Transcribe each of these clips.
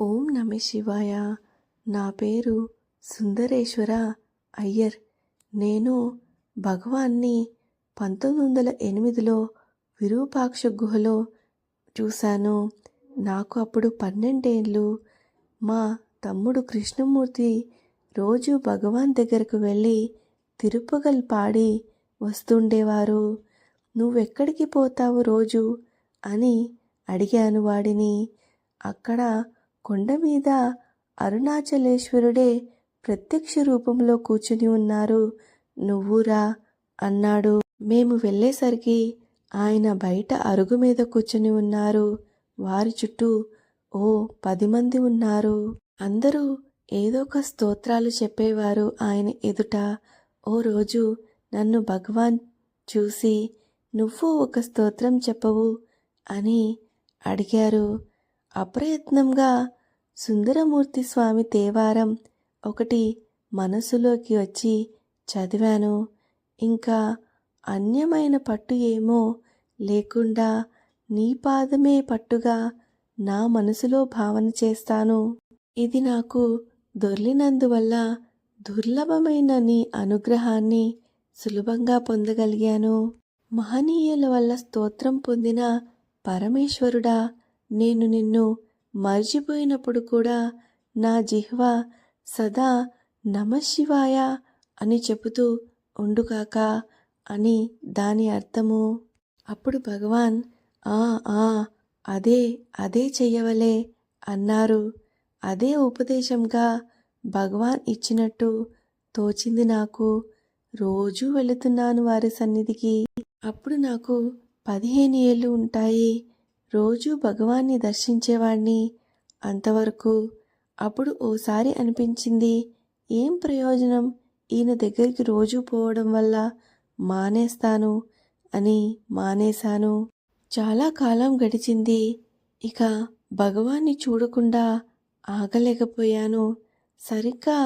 ఓం నమ శివాయ. నా పేరు సుందరేశ్వర అయ్యర్. నేను భగవాన్ని పంతొమ్మిది వందల ఎనిమిదిలో విరూపాక్ష గుహలో చూశాను. నాకు అప్పుడు పన్నెండేళ్ళు. మా తమ్ముడు కృష్ణమూర్తి రోజు భగవాన్ దగ్గరకు వెళ్ళి తిరుపగల్ పాడి వస్తుండేవారు. నువ్వెక్కడికి పోతావు రోజు? అని అడిగాను వాడిని. అక్కడ కొండ మీద అరుణాచలేశ్వరుడే ప్రత్యక్ష రూపంలో కూర్చుని ఉన్నారు. నువ్వురా అన్నాడు. మేము వెళ్ళేసరికి ఆయన బయట అరుగు మీద కూర్చుని ఉన్నారు. వారి చుట్టూ ఓ పది మంది ఉన్నారు. అందరూ ఏదో ఒక స్తోత్రాలు చెప్పేవారు ఆయన ఎదుట. ఓ రోజు నన్ను భగవాన్ చూసి నువ్వు ఒక స్తోత్రం చెప్పవు అని అడిగారు. అప్రయత్నంగా సుందరమూర్తి స్వామి తేవారం ఒకటి మనసులోకి వచ్చి చదివాను. ఇంకా అన్యమైన పట్టు ఏమో లేకుండా నీ పాదమే పట్టుగా నా మనసులో భావన చేస్తాను. ఇది నాకు దొర్లినందువల్ల దుర్లభమైన నీ అనుగ్రహాన్ని సులభంగా పొందగలిగాను. మహనీయుల వల్ల స్తోత్రం పొందిన పరమేశ్వరుడా నేను నిన్ను మర్చిపోయినప్పుడు కూడా నా జిహ్వ సదా నమశివాయ అని చెబుతూ ఉండుకాక అని దాని అర్థము. అప్పుడు భగవాన్ ఆ ఆ అదే అదే చెయ్యవలే అన్నారు. అదే ఉపదేశంగా భగవాన్ ఇచ్చినట్టు తోచింది నాకు. రోజూ వెళుతున్నాను వారి సన్నిధికి. అప్పుడు నాకు పదిహేను ఏళ్ళు ఉంటాయి. రోజూ భగవాన్ని దర్శించేవాణ్ణి. అంతవరకు అప్పుడు ఓసారి అనిపించింది ఏం ప్రయోజనం? ఈయన దగ్గరికి రోజు పోవడం వల్ల మానేస్తాను అని మానేశాను. చాలా కాలం గడిచింది. ఇక భగవాన్ని చూడకుండా ఆగలేకపోయాను. సరిగ్గా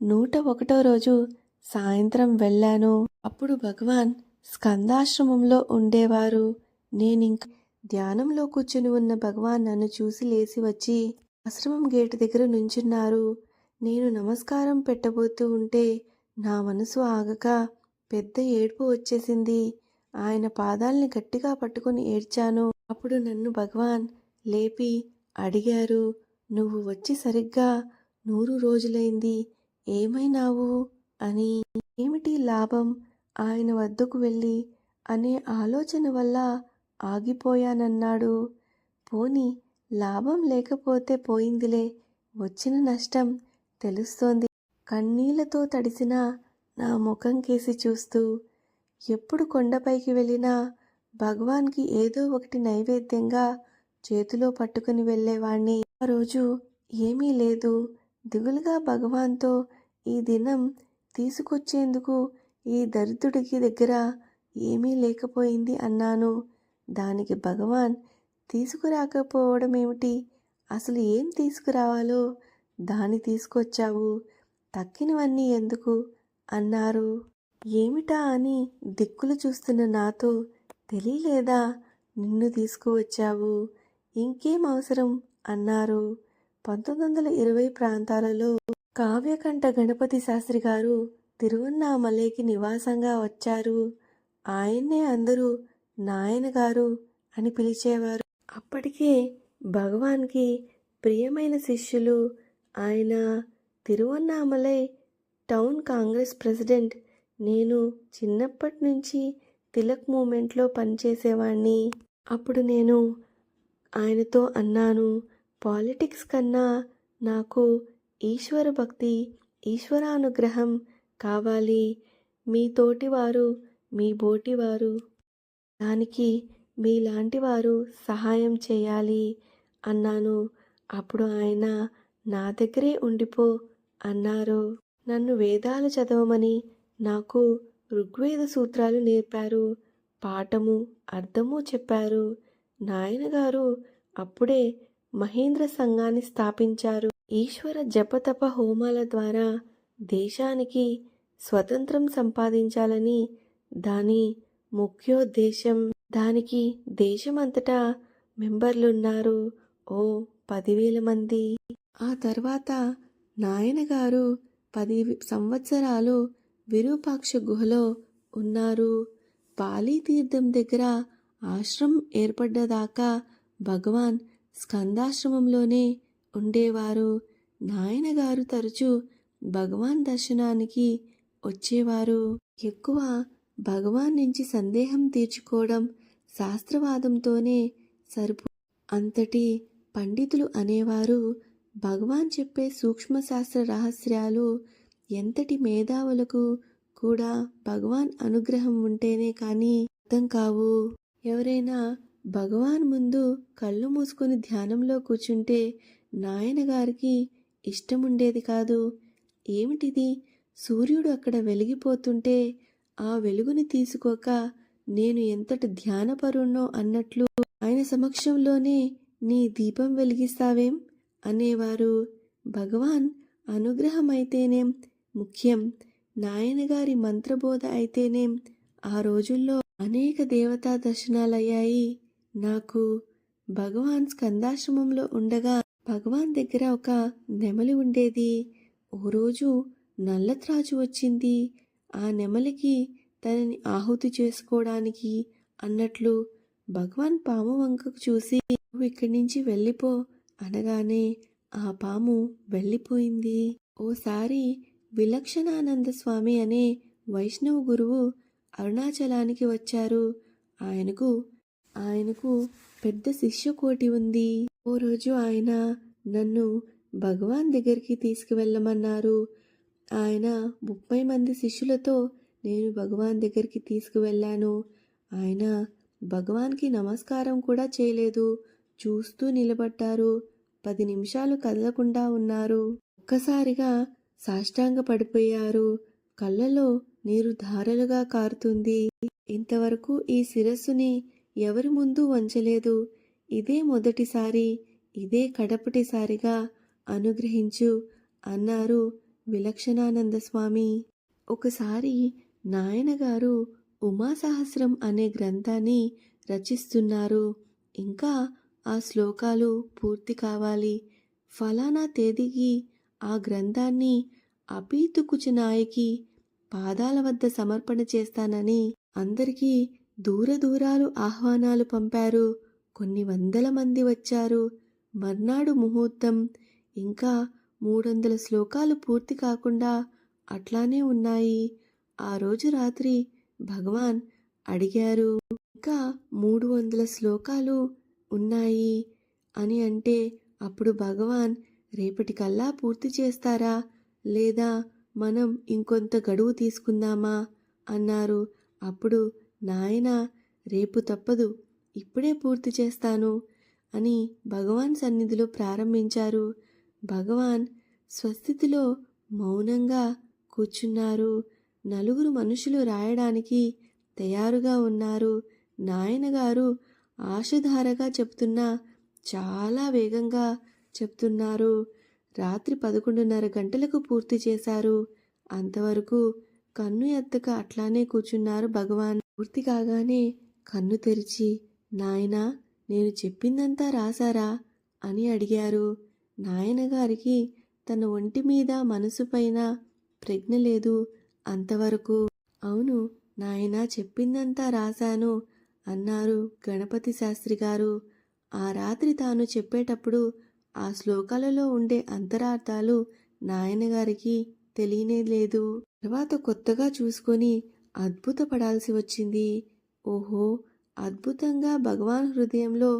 నూట ఒకటో రోజు సాయంత్రం వెళ్ళాను. అప్పుడు భగవాన్ స్కందాశ్రమంలో ఉండేవారు. నేనింకా ధ్యానంలో కూర్చుని ఉన్న భగవాన్ నన్ను చూసి లేచి వచ్చి ఆశ్రమం గేటు దగ్గర నుంచున్నారు. నేను నమస్కారం పెట్టబోతూ ఉంటే నా మనసు ఆగక పెద్ద ఏడుపు వచ్చేసింది. ఆయన పాదాల్ని గట్టిగా పట్టుకొని ఏడ్చాను. అప్పుడు నన్ను భగవాన్ లేపి అడిగారు నువ్వు వచ్చి సరిగ్గా నూరు రోజులైంది. ఏమైనావు? అని. ఏమిటి లాభం? ఆయన వద్దకు వెళ్ళి అనే ఆలోచన వల్ల ఆగిపోయానన్నాడు. పోని లాభం లేకపోతే పోయిందిలే వచ్చిన నష్టం తెలుస్తోంది. కన్నీళ్ళతో తడిసిన నా ముఖం కేసి చూస్తూ ఎప్పుడు కొండపైకి వెళ్ళినా భగవాన్కి ఏదో ఒకటి నైవేద్యంగా చేతిలో పట్టుకుని వెళ్ళేవాణ్ణి. ఆ రోజు ఏమీ లేదు. దిగులుగా భగవాన్తో ఈ దినం తీసుకొచ్చేందుకు ఈ దరిద్రుడికి దగ్గర ఏమీ లేకపోయింది అన్నాను. దానికి భగవాన్ తీసుకురాకపోవడం ఏమిటి? అసలు ఏం తీసుకురావాలో? దాన్ని తీసుకొచ్చావు. తక్కినవన్నీ ఎందుకు? అన్నారు. ఏమిటా అని దిక్కులు చూస్తున్న నాతో తెలియలేదా? నిన్ను తీసుకువచ్చావు. ఇంకేం అవసరం? అన్నారు. పంతొమ్మిది వందల ఇరవై ప్రాంతాలలో కావ్యకంఠ గణపతి శాస్త్రి గారు తిరువన్నామలైకి నివాసంగా వచ్చారు. ఆయన్నే అందరూ నాయనగారు అని పిలిచేవారు. అప్పటికే భగవాన్కి ప్రియమైన శిష్యులు ఆయన తిరువన్నామలై టౌన్ కాంగ్రెస్ ప్రెసిడెంట్ నేను చిన్నప్పటి నుంచి తిలక్ మూమెంట్లో పనిచేసేవాడిని అప్పుడు నేను ఆయనతో అన్నాను పాలిటిక్స్ కన్నా నాకు ఈశ్వర భక్తి ఈశ్వరానుగ్రహం కావాలి. మీ తోటివారు మీ బోటివారు దానికి మీలాంటి వారు సహాయం చేయాలి అన్నాను. అప్పుడు ఆయన నా దగ్గరే ఉండిపో అన్నారు. నన్ను వేదాలు చదవమని నాకు ఋగ్వేద సూత్రాలు నేర్పారు. పాఠము అర్థము చెప్పారు. నాయనగారు అప్పుడే మహేంద్ర సంఘాన్ని స్థాపించారు. ఈశ్వర జపతప హోమాల ద్వారా దేశానికి స్వతంత్రం సంపాదించాలని దాని ముఖ్యోద్దేశం. దానికి దేశమంతటా మెంబర్లున్నారు. ఓ పదివేల మంది. ఆ తర్వాత నాయనగారు పది సంవత్సరాలు విరూపాక్ష గుహలో ఉన్నారు. పాలీ తీర్థం దగ్గర ఆశ్రమం ఏర్పడ్డదాకా భగవాన్ స్కందాశ్రమంలోనే ఉండేవారు. నాయనగారు తరచూ భగవాన్ దర్శనానికి వచ్చేవారు. ఎక్కువ భగవాన్ నుంచి సందేహం తీర్చుకోవడం శాస్త్రవాదంతోనే సరిపో. అంతటి పండితులు అనేవారు భగవాన్ చెప్పే సూక్ష్మశాస్త్ర రహస్యాలు ఎంతటి మేధావులకు కూడా భగవాన్ అనుగ్రహం ఉంటేనే కానీ అర్థం కావు. ఎవరైనా భగవాన్ ముందు కళ్ళు మూసుకొని ధ్యానంలో కూర్చుంటే నాయనగారికి ఇష్టముండేది కాదు. ఏమిటిది? సూర్యుడు అక్కడ వెలిగిపోతుంటే ఆ వెలుగుని తీసుకోక నేను ఎంతటి ధ్యానపరుణ్ణో అన్నట్లు ఆయన సమక్షంలోనే నీ దీపం వెలిగిస్తావేం? అనేవారు. భగవాన్ అనుగ్రహం అయితేనేం ముఖ్యం. నాయనగారి మంత్రబోధ అయితేనేం? ఆ రోజుల్లో అనేక దేవతా దర్శనాలయ్యాయి. నాకు భగవాన్ స్కందాశ్రమంలో ఉండగా భగవాన్ దగ్గర ఒక నెమలి ఉండేది. ఓ రోజు నల్లత్రాజు వచ్చింది. ఆ నెమలికి తనని ఆహుతి చేసుకోవడానికి అన్నట్లు భగవాన్ పాము వంకకు చూసి నువ్వు ఇక్కడి నుంచి వెళ్ళిపో అనగానే ఆ పాము వెళ్ళిపోయింది. ఓసారి విలక్షణానంద స్వామి అనే వైష్ణవ గురువు అరుణాచలానికి వచ్చారు. ఆయనకు ఆయనకు పెద్ద శిష్యకోటి ఉంది. ఓ రోజు ఆయన నన్ను భగవాన్ దగ్గరికి తీసుకువెళ్ళమన్నారు. ఆయన ముప్పై మంది శిష్యులతో నేను భగవాన్ దగ్గరికి తీసుకువెళ్ళాను. ఆయన భగవాన్కి నమస్కారం కూడా చేయలేదు. చూస్తూ నిలబడ్డారు. పది నిమిషాలు కదలకుండా ఉన్నారు. ఒక్కసారిగా సాష్టాంగ పడిపోయారు కళ్ళలో నీరు ధారలుగా కారుతుంది. ఇంతవరకు ఈ శిరస్సుని ఎవరి ముందు వంచలేదు. ఇదే మొదటిసారి ఇదే కడపటిసారిగా అనుగ్రహించు అన్నారు విలక్షణానంద స్వామి. ఒకసారి నాయనగారు ఉమాసహస్రం అనే గ్రంథాన్ని రచిస్తున్నారు. ఇంకా ఆ శ్లోకాలు పూర్తి కావాలి. ఫలానా తేదీకి ఆ గ్రంథాన్ని అపీతుకుచునాయకి పాదాల వద్ద సమర్పణ చేస్తానని అందరికీ దూర దూరాలు ఆహ్వానాలు పంపారు. కొన్ని వందల మంది వచ్చారు. మర్నాడు ముహూర్తం. ఇంకా మూడొందల శ్లోకాలు పూర్తి కాకుండా అట్లానే ఉన్నాయి. ఆ రోజు రాత్రి భగవాన్ అడిగారు ఇంకా మూడు వందల శ్లోకాలు ఉన్నాయి అని అంటే అప్పుడు భగవాన్ రేపటికల్లా పూర్తి చేస్తారా? లేదా మనం ఇంకొంత గడువు తీసుకుందామా? అన్నారు. అప్పుడు నాయన రేపు తప్పదు ఇప్పుడే పూర్తి చేస్తాను అని భగవాన్ సన్నిధిలో ప్రారంభించారు. భగవాన్ స్వస్థితిలో మౌనంగా కూర్చున్నారు. నలుగురు మనుషులు రాయడానికి తయారుగా ఉన్నారు. నాయనగారు ఆశధారగా చెప్తున్నా చాలా వేగంగా చెప్తున్నారు. రాత్రి పదకొండున్నర గంటలకు పూర్తి చేశారు. అంతవరకు కన్ను ఎత్తక అట్లానే కూర్చున్నారు భగవాన్. పూర్తి కాగానే కన్ను తెరిచి నాయనా నేను చెప్పిందంతా రాశారా? అని అడిగారు. నాయనగారికి తన ఒంటి మీద మనసుపైన ప్రజ్ఞ లేదు అంతవరకు. అవును నాయన చెప్పిందంతా రాశాను అన్నారు గణపతి శాస్త్రి గారు ఆ రాత్రి తాను చెప్పేటప్పుడు ఆ శ్లోకాలలో ఉండే అంతరార్థాలు నాయనగారికి తెలియనే లేదు. తర్వాత కొత్తగా చూసుకొని అద్భుతపడాల్సి వచ్చింది. ఓహో అద్భుతంగా భగవాన్ హృదయంలో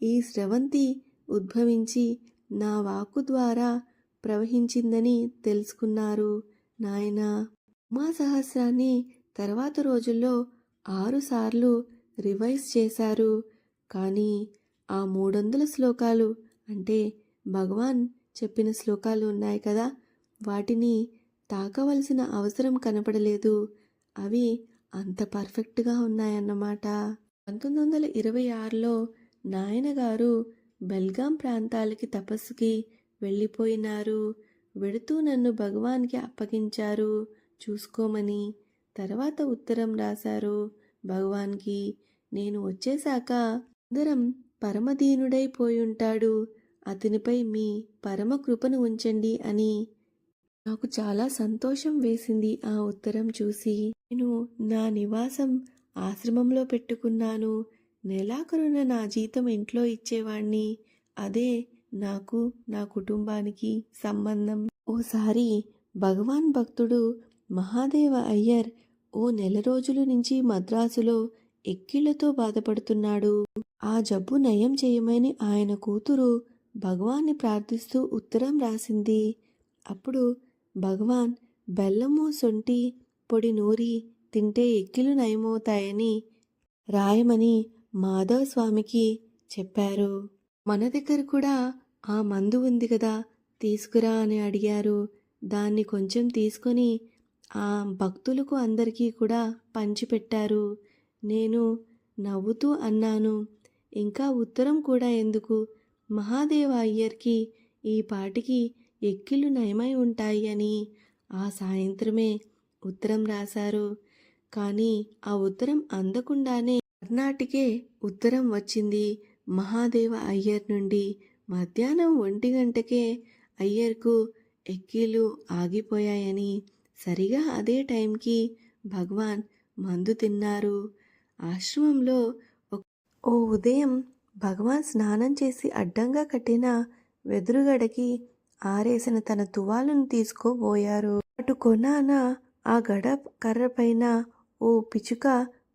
ఈ స్రవంతి ఉద్భవించి నా వాక్కు ద్వారా ప్రవహించిందని తెలుసుకున్నారు నాయన. మా సహస్రాన్ని తర్వాత రోజుల్లో ఆరుసార్లు రివైజ్ చేశారు. కానీ ఆ మూడొందల శ్లోకాలు అంటే భగవాన్ చెప్పిన శ్లోకాలు ఉన్నాయి కదా? వాటిని తాకవలసిన అవసరం కనపడలేదు. అవి అంత పర్ఫెక్ట్గా ఉన్నాయన్నమాట. పంతొమ్మిది వందల ఇరవై ఆరులో నాయనగారు బెల్గాం ప్రాంతాలకి తపస్సుకి వెళ్ళిపోయినారు. వెడుతూ నన్ను భగవాన్కి అప్పగించారు. చూసుకోమని తర్వాత ఉత్తరం రాశారు. భగవాన్కి నేను వచ్చేశాక అందరం పరమదీనుడైపోయుంటాడు అతనిపై మీ పరమ కృపను ఉంచండి అని నాకు చాలా సంతోషం వేసింది ఆ ఉత్తరం చూసి. నేను నా నివాసం ఆశ్రమంలో పెట్టుకున్నాను. నెలాఖరున నా జీతం ఇంట్లో ఇచ్చేవాణ్ణి. అదే నాకు నా కుటుంబానికి సంబంధం. ఓసారి భగవాన్ భక్తుడు మహాదేవ అయ్యర్ ఓ నెల రోజుల నుంచి మద్రాసులో ఎక్కిళ్ళతో బాధపడుతున్నాడు. ఆ జబ్బు నయం చేయమని ఆయన కూతురు భగవాన్ని ప్రార్థిస్తూ ఉత్తరం రాసింది. అప్పుడు భగవాన్ బెల్లము సొంటి పొడి నూరి తింటే ఎక్కిలు నయమవుతాయని రాయమని మాధవ స్వామికి చెప్పారు. మన దగ్గర కూడా ఆ మందు ఉంది కదా తీసుకురా అని అడిగారు. దాన్ని కొంచెం తీసుకొని ఆ భక్తులకు అందరికీ కూడా పంచిపెట్టారు. నేను నవ్వుతూ అన్నాను ఇంకా ఉత్తరం కూడా ఎందుకు? మహాదేవ అయ్యర్కి ఈ పాటికి ఎక్కిళ్ళు నయమై ఉంటాయి అని ఆ సాయంత్రమే ఉత్తరం రాశారు. కానీ ఆ ఉత్తరం అందకుండానే కర్ణాటికే ఉత్తరం వచ్చింది. మహాదేవ అయ్యర్ నుండి మధ్యాహ్నం ఒంటి గంటకే అయ్యర్కు ఎక్కీలు ఆగిపోయాయని సరిగా అదే టైంకి భగవాన్ మందు తిన్నారు. ఆశ్రమంలో ఓ ఉదయం భగవాన్ స్నానం చేసి అడ్డంగా కట్టిన వెదురుగడకి ఆరేసిన తన తువాలును తీసుకోబోయారు. అటు కొనాన ఆ గడ కర్రపైన ఓ పిచుక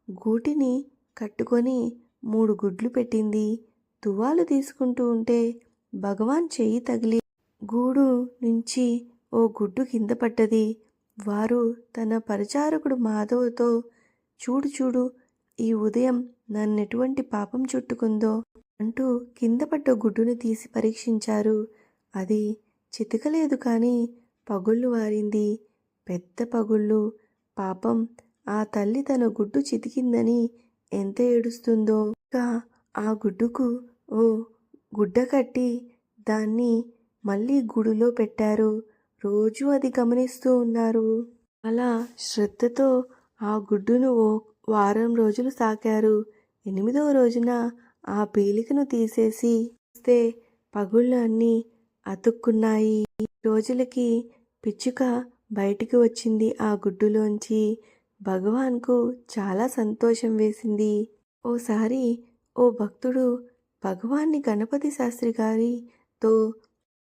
గూటిని కట్టుకొని మూడు గుడ్లు పెట్టింది. తువాలు తీసుకుంటూ ఉంటే భగవాన్ చెయ్యి తగిలి గూడు నుంచి ఓ గుడ్డు కింద పడ్డది. వారు తన పరిచారకుడు మాధవ్తో చూడు చూడు ఈ ఉదయం నన్నెటువంటి పాపం చుట్టుకుందో అంటూ కింద పడ్డ గుడ్డును తీసి పరీక్షించారు. అది చితకలేదు కానీ పగుళ్ళు వారింది. పెద్ద పగుళ్ళు. పాపం ఆ తల్లి తన గుడ్డు చితికిందని ఎంత ఏడుస్తుందో. ఇంకా ఆ గుడ్డుకు ఓ గుడ్డ కట్టి దాన్ని మళ్ళీ గుడిలో పెట్టారు. రోజు అది గమనిస్తూ ఉన్నారు. అలా శ్రద్ధతో ఆ గుడ్డును ఓ వారం రోజులు సాకారు ఎనిమిదవ రోజున ఆ పీలికను తీసేసి చూస్తే పగుళ్ళు అన్నీ అతుక్కున్నాయి. రోజులకి పిచ్చుక బయటికి వచ్చింది ఆ గుడ్డులోంచి. భగవాన్కు చాలా సంతోషం వేసింది. ఓసారి ఓ భక్తుడు భగవాన్ని గణపతి శాస్త్రి గారితో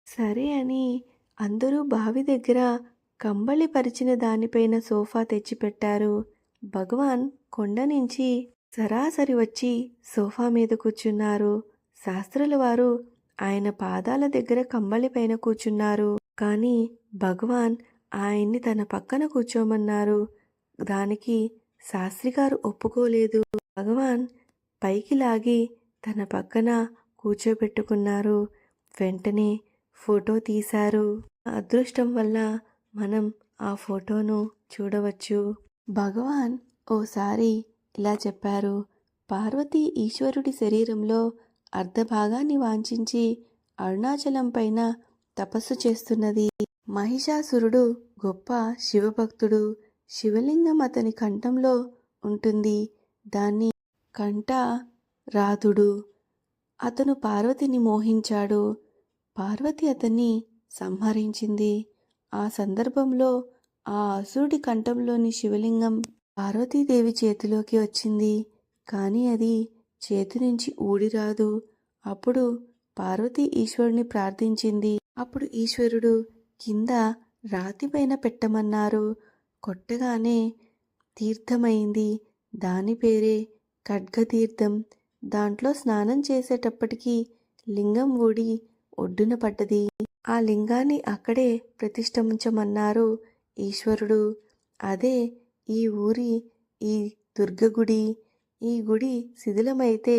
సరే అని అందరూ బావి దగ్గర కంబళి పరిచిన దానిపైన సోఫా తెచ్చిపెట్టారు. భగవాన్ కొండ నుంచి సరాసరి వచ్చి సోఫా మీద కూర్చున్నారు. శాస్త్రుల వారు ఆయన పాదాల దగ్గర కంబళి పైన కూర్చున్నారు. కానీ భగవాన్ ఆయన్ని తన పక్కన కూర్చోమన్నారు. దానికి శాస్త్రి గారు ఒప్పుకోలేదు. భగవాన్ పైకి లాగి తన పక్కన కూర్చోబెట్టుకున్నారు. వెంటనే ఫోటో తీశారు. అదృష్టం వల్ల మనం ఆ ఫోటోను చూడవచ్చు. భగవాన్ ఓసారి ఇలా చెప్పారు. పార్వతి ఈశ్వరుడి శరీరంలో అర్ధభాగాన్ని వాంఛించి అరుణాచలం పైన తపస్సు చేస్తున్నది. మహిషాసురుడు గొప్ప శివభక్తుడు. శివలింగం అతని కంఠంలో ఉంటుంది. దాన్ని కంట రాధుడు అతను పార్వతిని మోహించాడు. పార్వతి అతన్ని సంహరించింది. ఆ సందర్భంలో ఆ అసురుడి కంఠంలోని శివలింగం పార్వతీదేవి చేతిలోకి వచ్చింది. కానీ అది చేతి నుంచి ఊడిరాదు అప్పుడు పార్వతి ఈశ్వరుని ప్రార్థించింది. అప్పుడు ఈశ్వరుడు కింద రాతిపైన పెట్టమన్నారు. కొట్టగానే తీర్థమైంది. దాని పేరే ఖడ్గతీర్థం. దాంట్లో స్నానం చేసేటప్పటికీ లింగం ఊడి ఒడ్డున పడ్డది. ఆ లింగాన్ని అక్కడే ప్రతిష్ఠించమన్నారు ఈశ్వరుడు. అదే ఈ ఊరి ఈ దుర్గగుడి. ఈ గుడి శిథిలమైతే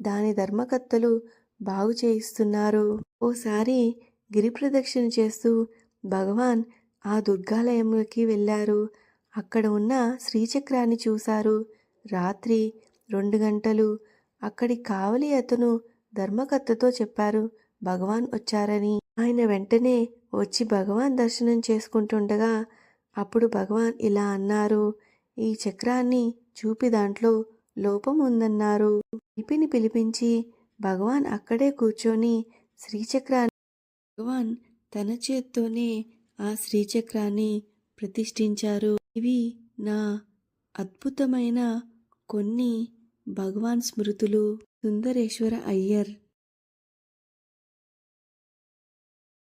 దాని ధర్మకర్తలు బాగు చేయిస్తున్నారు. ఓసారి గిరి ప్రదక్షిణ చేస్తూ భగవాన్ ఆ దుర్గాలయంకి వెళ్ళారు. అక్కడ ఉన్న శ్రీచక్రాన్ని చూశారు. రాత్రి రెండు గంటలు. అక్కడి కావలి అతను ధర్మకర్తతో చెప్పారు భగవాన్ వచ్చారని. ఆయన వెంటనే వచ్చి భగవాన్ దర్శనం చేసుకుంటుండగా అప్పుడు భగవాన్ ఇలా అన్నారు ఈ చక్రాన్ని చూపి దాంట్లో లోపం ఉందన్నారు. పిలిపిని పిలిపించి భగవాన్ అక్కడే కూర్చొని శ్రీచక్రాన్ని భగవాన్ తన చేత్తోనే ఆ శ్రీచక్రాన్ని ప్రతిష్ఠించారు. ఇవి నా అద్భుతమైన కొన్ని భగవాన్ స్మృతులు. సుందరేశ్వర అయ్యర్